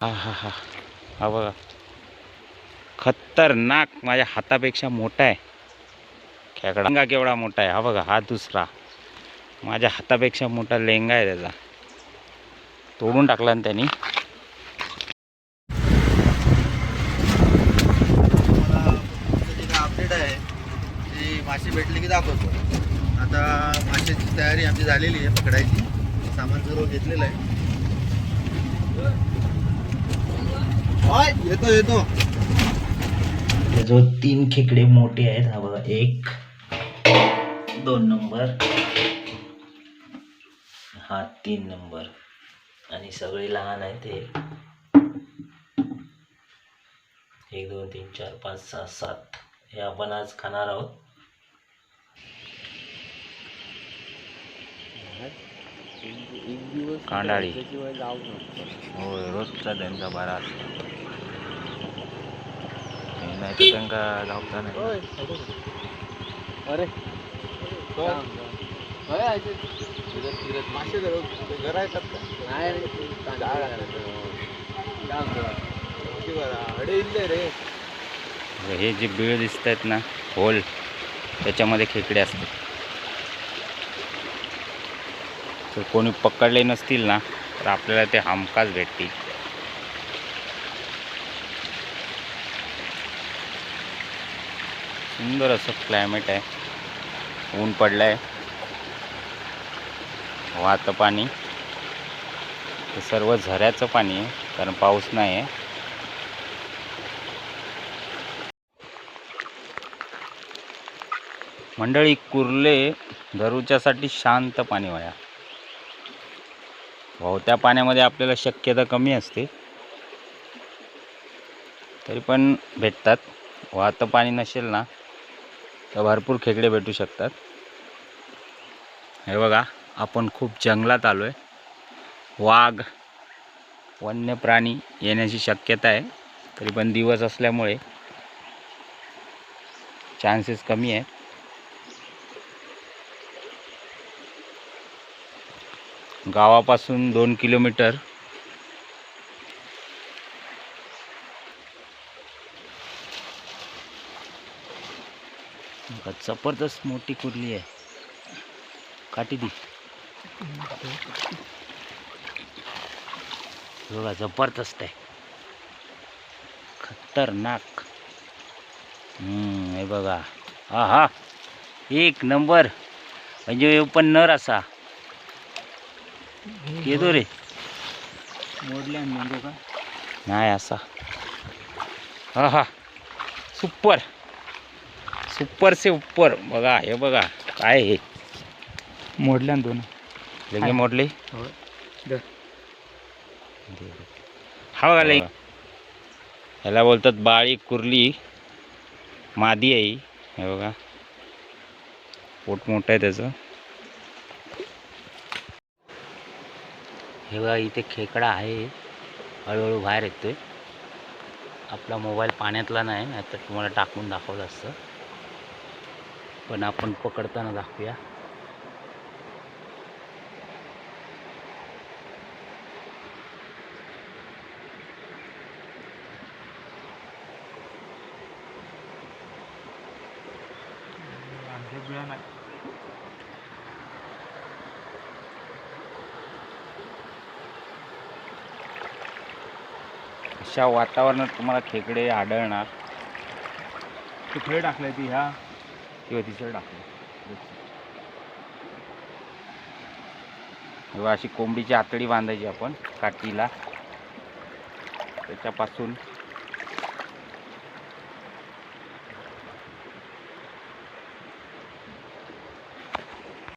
हा हा हा हा बघा. खतरनाक माझ्या हातापेक्षा मोठा आहे. खेकडा लेंगा केवढा मोठा आहे. हा बघा हा दुसरा. माझ्या हातापेक्षा मोठा लेंगा आहे त्याचा. तोडून टाकला ना त्यांनी. मला अपडेट आहे. ती मासे भेटली की दाखवतो. आता माशाची तयारी आमची झालेली आहे पकडायची. सामान सर्व घेतलेलं आहे. येतो येतो. जो तीन खेकडे मोठे आहेत हा बघा एक दोन नंबर. हा तीन नंबर. आणि सगळे लहान आहेत ते एक दोन तीन चार पाच सहा सात. हे आपण आज खाणार आहोत. कांडाळी. होय रोजचा त्यांचा बारा असतो. नाही तर त्यांना धावता नाही. अरे मासे घरा येतात का अडे इल्ले रे. हे जे बिळ दिसत आहेत ना होल त्याच्यामध्ये खेकडे असतात तर कोणी पकडले नसतील ना तर आपल्याला ते हमखास भेटतील. सुंदर असं क्लायमेट आहे. ऊन पडलं आहे वाहतं पाणी. हे सर्व झऱ्याचं पाणी आहे कारण पाऊस नाही आहे. मंडळी कुर्ले धरूच्यासाठी शांत पाणी वाया. वाहत्या पाण्यामध्ये आपल्याला शक्यता कमी असते. तरी पण भेटतात. वाहतं पाणी नसेल ना तर भरपूर खेकडे भेटू शकतात. हे बघा आपण खूप जंगलात आलो आहे वाघ वन्य प्राणी येण्याची शक्यता आहे. तरी पण दिवस असल्यामुळे चान्सेस कमी आहे गावापासून दोन किलोमीटर जबरदस्त मोठी कुर्ली आहे. काठी दी. बघा जबरदस्त आहे. खतरनाक. हे बघा. हा हा एक नंबर. म्हणजे पण नर असा. येतो रे. मोडल्या म्हणजे का? नाही असा. हा हा सुपर. सुपर से उपर. बघा हे बघा काय हे? मोडल्या दोन. लेंगे मोडले? हो. हा बघा लेंग ह्याला बोलतात बाळी कुर्ली मादी आहे ही. बघा. पोट मोठं आहे त्याचं. हे बघा इथे खेकडा आहे. हळूहळू बाहेर येतोय. आपला मोबाईल पाण्यातला नाही नाहीतर तुम्हाला टाकून दाखवलं असतं. पण आपण पकडताना दाखवूया. अशा वातावरणात तुम्हाला खेकडे आढळणार. कुठे टाकले ती ह्या? किंवा तिसरं टाकलं किंवा अशी कोंबडीची आतडी बांधायची आपण काठीला. त्याच्यापासून